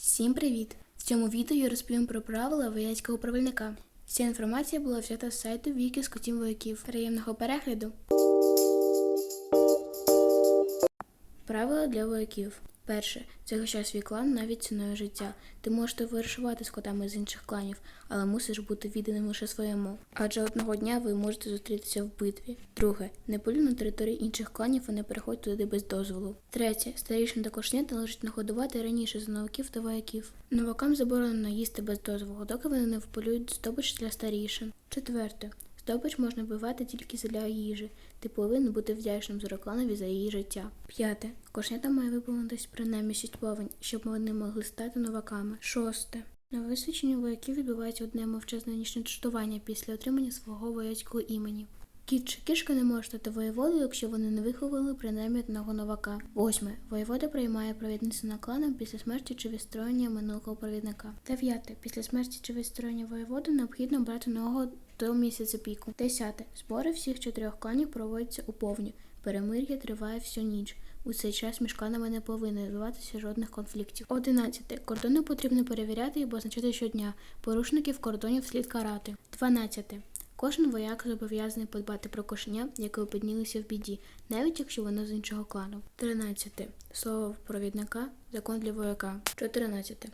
Всім привіт! В цьому відео я розповім про правила вояцького правильника. Вся інформація була взята з сайту Віки з котів вояків. Приємного перегляду! Правила для вояків. Перше. Захищай свій клан навіть ціною життя. Ти можеш вирішувати з котами з інших кланів, але мусиш бути відданим лише своєму. Адже одного дня ви можете зустрітися в битві. Друге. Не полюй на території інших кланів і не переходь туди без дозволу. Третє. Старішин та кошнят належить нагодувати раніше за новаків та вояків. Новакам заборонено їсти без дозволу, доки вони не вполюють здобич для старішин. Четверте. Здобич можна вбивати тільки для їжі. Ти повинен бути вдячним Зорокланові за її життя. П'яте. Кошнята має виповнитись принаймні шість повень, щоб вони могли стати новаками. Шосте. На висвіченні вояків відбувається одне мовчазне нічне чтування після отримання свого вояцького імені. Кіт чи кішка не може стати воєводою, якщо вони не виховали принаймні одного новака. Восьме. Воєвода приймає провідницю на кланом після смерті чи відстроєння минулого провідника. Дев'яте. Після смерті чи відстроєння воєводи необхідно брати нового до місяця піку. Десяте. Збори всіх чотирьох кланів проводяться у повні. Перемир'я триває всю ніч. У цей час між кланами не повинно відбуватися жодних конфліктів. Одинадцяте. Кордони потрібно перевіряти і позначати щодня. Порушників кордонів слід карати. Дванадцяте. Кожен вояк зобов'язаний подбати про кошеня, яке опинилося в біді, навіть якщо воно з іншого клану. 13. Слово провідника закон для вояка. 14.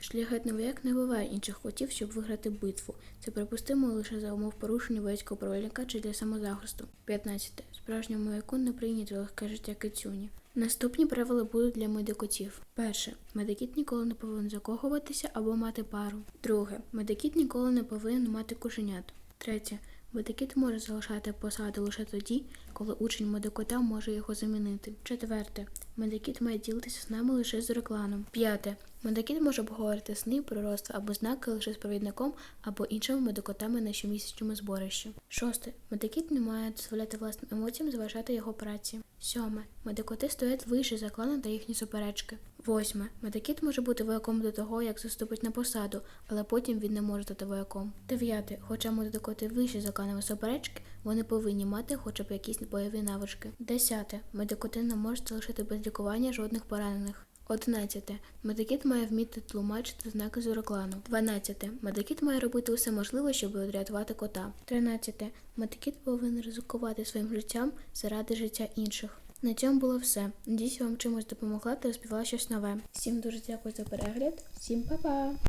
Шляхетний вояк не вбиває інших котів, щоб виграти битву. Це припустимо лише за умов порушення вояцького провідника чи для самозахисту. 15. Справжньому вояку не прийнято легке життя кицюні. Наступні правила будуть для медикотів. Перше. Медикіт ніколи не повинен закохуватися або мати пару. Друге. Медикіт ніколи не повинен мати кошенят. Третє. Медикіт може залишати посаду лише тоді, коли учень медикота може його замінити. Четверте. Медикіт має ділитися з нами лише з рекланом. П'яте. Медикіт може обговорити сни, пророцтва або знаки лише з провідником або іншими медикотами на щомісячному зборищі. Шосте. Медикіт не має дозволяти власним емоціям заважати його праці. Сьоме. Медикоти стоять вище за кланом та їхні суперечки. Восьме. Медикіт може бути вояком до того, як заступить на посаду, але потім він не може стати вояком. Дев'яте. Хоча медикоти вище за кланові суперечки, вони повинні мати хоча б якісь бойові навички. Десяте. Медикоти не можуть залишити без лікування жодних поранених. 11. Медикіт має вміти тлумачити знаки зуроклану. 12. Медикіт має робити усе можливе, щоб врятувати кота. 13. Медикіт повинен ризикувати своїм життям заради життя інших. На цьому було все. Надіюсь, вам чимось допомогла та розповіла щось нове. Всім дуже дякую за перегляд. Всім па-па!